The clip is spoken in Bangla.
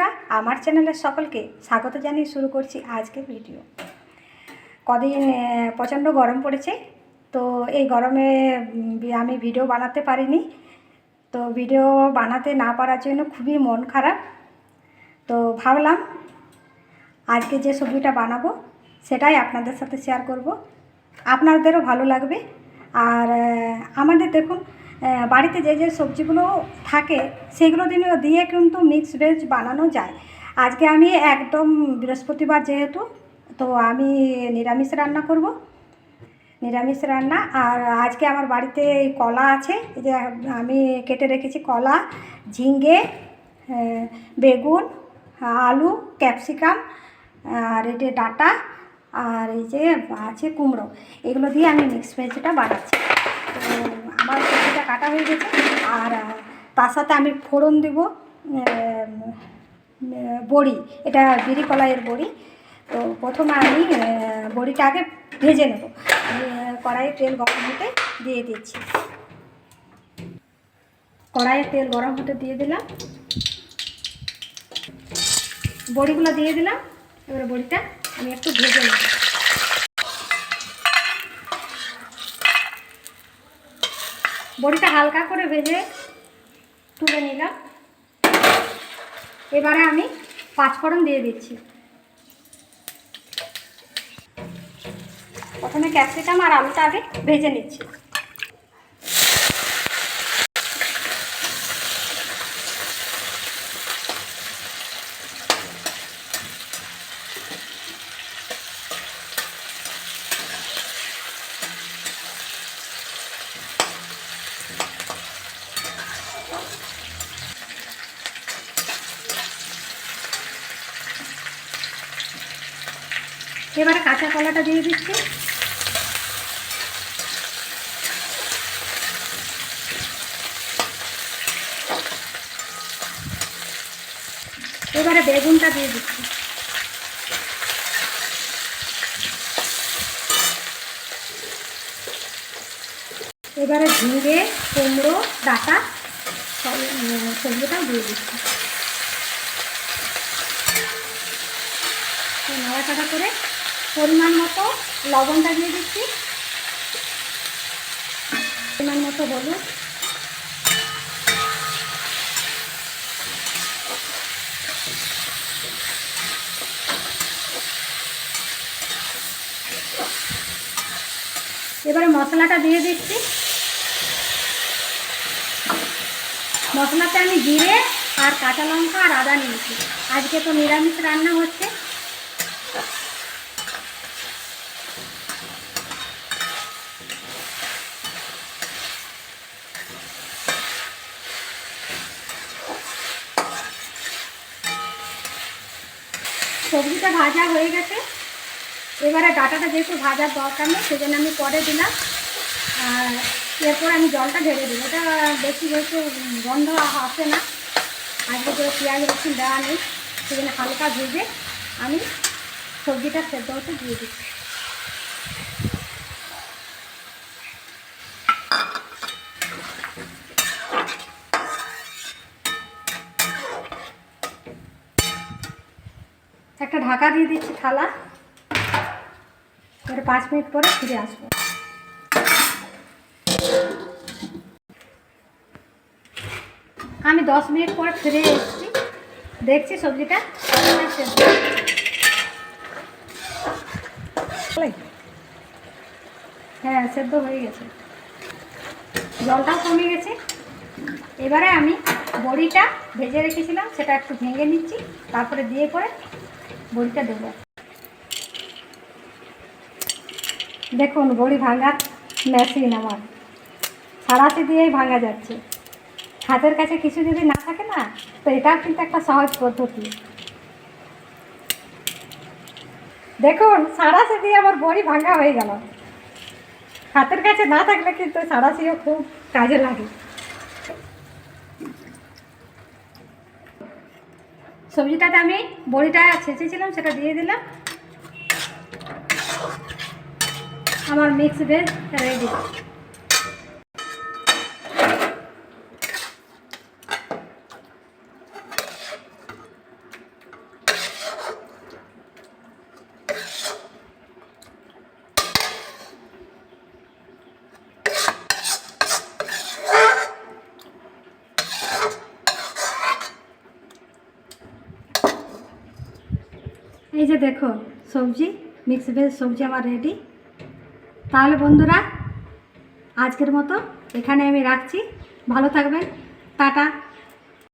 বন্ধুরা, আমার চ্যানেলের সকলকে স্বাগত জানিয়ে শুরু করছি আজকের ভিডিও। কদিন প্রচণ্ড গরম পড়েছে, তো এই গরমে আমি ভিডিও বানাতে পারিনি। তো ভিডিও বানাতে না পারার জন্য খুবই মন খারাপ। তো ভাবলাম, আজকে যে সবজিটা বানাবো, সেটাই আপনাদের সাথে শেয়ার করব। আপনাদেরও ভালো লাগবে। আর আমাদের দেখুন বাড়িতে যে যে সবজিগুলো থাকে, সেগুলো দিনে দিয়ে কিন্তু মিক্স ভেজ বানানো যায়। আজকে আমি একদম বৃহস্পতিবার যেহেতু, তো আমি নিরামিষ রান্না করব। নিরামিষ রান্না, আর আজকে আমার বাড়িতে কলা আছে, এই যে আমি কেটে রেখেছি কলা ঝিঙ্গে বেগুন, আলু, ক্যাপসিকাম, আর এই যে ডাটা, আর এই যে আছে কুমড়ো। এগুলো দিয়ে আমি মিক্স ভেজটা বানাচ্ছি। তো আমার সবজিটা কাটা হয়ে গেছে। আর তার সাথে আমি ফোড়ন দেব বড়ি। এটা বিড়ি কলাইয়ের বড়ি। তো প্রথমে আমি বড়িটা আগে ভেজে নেব। কড়াইয়ে তেল গরম হতে দিয়ে দিচ্ছি। কড়াইয়ে তেল গরম হতে দিয়ে দিলাম। বড়িগুলো দিয়ে দিলাম। এবারে বড়িটা আমি একটু ভেজে নেব। বড়িটা হালকা করে ভেজে তুলে নিলাম। এবারে আমি পাঁচফোড়ন দিয়ে দিচ্ছি। প্রথমে ক্যাপসিকাম আর আলুটা আগে ভেজে নিচ্ছি। এবারে কাঁচা কলাটা দিয়ে দিচ্ছি। এবারে বেগুনটা দিয়ে দিচ্ছি। এবারে ঝিঙে, কুমড়ো, ডাটা, সব সবজিটাও দিয়ে দিচ্ছি। নাড়াচাড়া করে পরিমাণ মতো লবণটা দিয়ে দিচ্ছি। পরিমাণ মতো হলুদ। এবারে মশলাটা দিয়ে দিচ্ছি। মশলাতে আমি জিরে আর কাঁচা লঙ্কা আর আদা নিয়েছি। আজকে তো নিরামিষ রান্না হচ্ছে। সবজিটা ভাজা হয়ে গেছে। এবারে ডাটাটা যেহেতু ভাজার দরকার নেই, সেজন্য আমি পরে দিলাম। আর এরপর আমি জলটা ঢেলে দিই ওটা বেশি যেহেতু গন্ধ আসে না, আজকে করে পেঁয়াজ রসুন দেওয়া নেই, সেজন্য হালকা ভেজে আমি সবজিটা সেদ্ধ হতে দিয়ে দিচ্ছি। একটা ঢাকা দিয়ে দিচ্ছি থালা। এবারে পাঁচ মিনিট পরে ফিরে আসব। আমি দশ মিনিট পর ফিরে এসেছি। দেখছি সবজিটা। হ্যাঁ সেদ্ধ হয়ে গেছে। জলটাও কমে গেছে। এবারে আমি বড়িটা ভেজে রেখেছিলাম, সেটা একটু ভেঙে নিচ্ছি, তারপরে দিয়ে করে বড়িটা দেবো। দেখুন, বড়ি ভাঙার মেশিন আমার। সারাশি দিয়েই ভাঙা যাচ্ছে। হাতের কাছে কিছু যদি না থাকে না, তো এটাও কিন্তু একটা সহজ পদ্ধতি। দেখুন, সারাশি দিয়ে আমার বড়ি ভাঙা হয়ে গেল। হাতের কাছে না থাকলে কিন্তু সারাশিও খুব কাজে লাগে। সবজিটাতে আমি বড়িটা ছেঁচেছিলাম সেটা দিয়ে দিলাম। আমার মিক্স ভেজ রেডি এই যে দেখো, সবজি মিক্স ভেজ সবজি আমার রেডি তাহলে বন্ধুরা, আজকের মতো এখানে আমি রাখছি। ভালো থাকবেন। টাটা।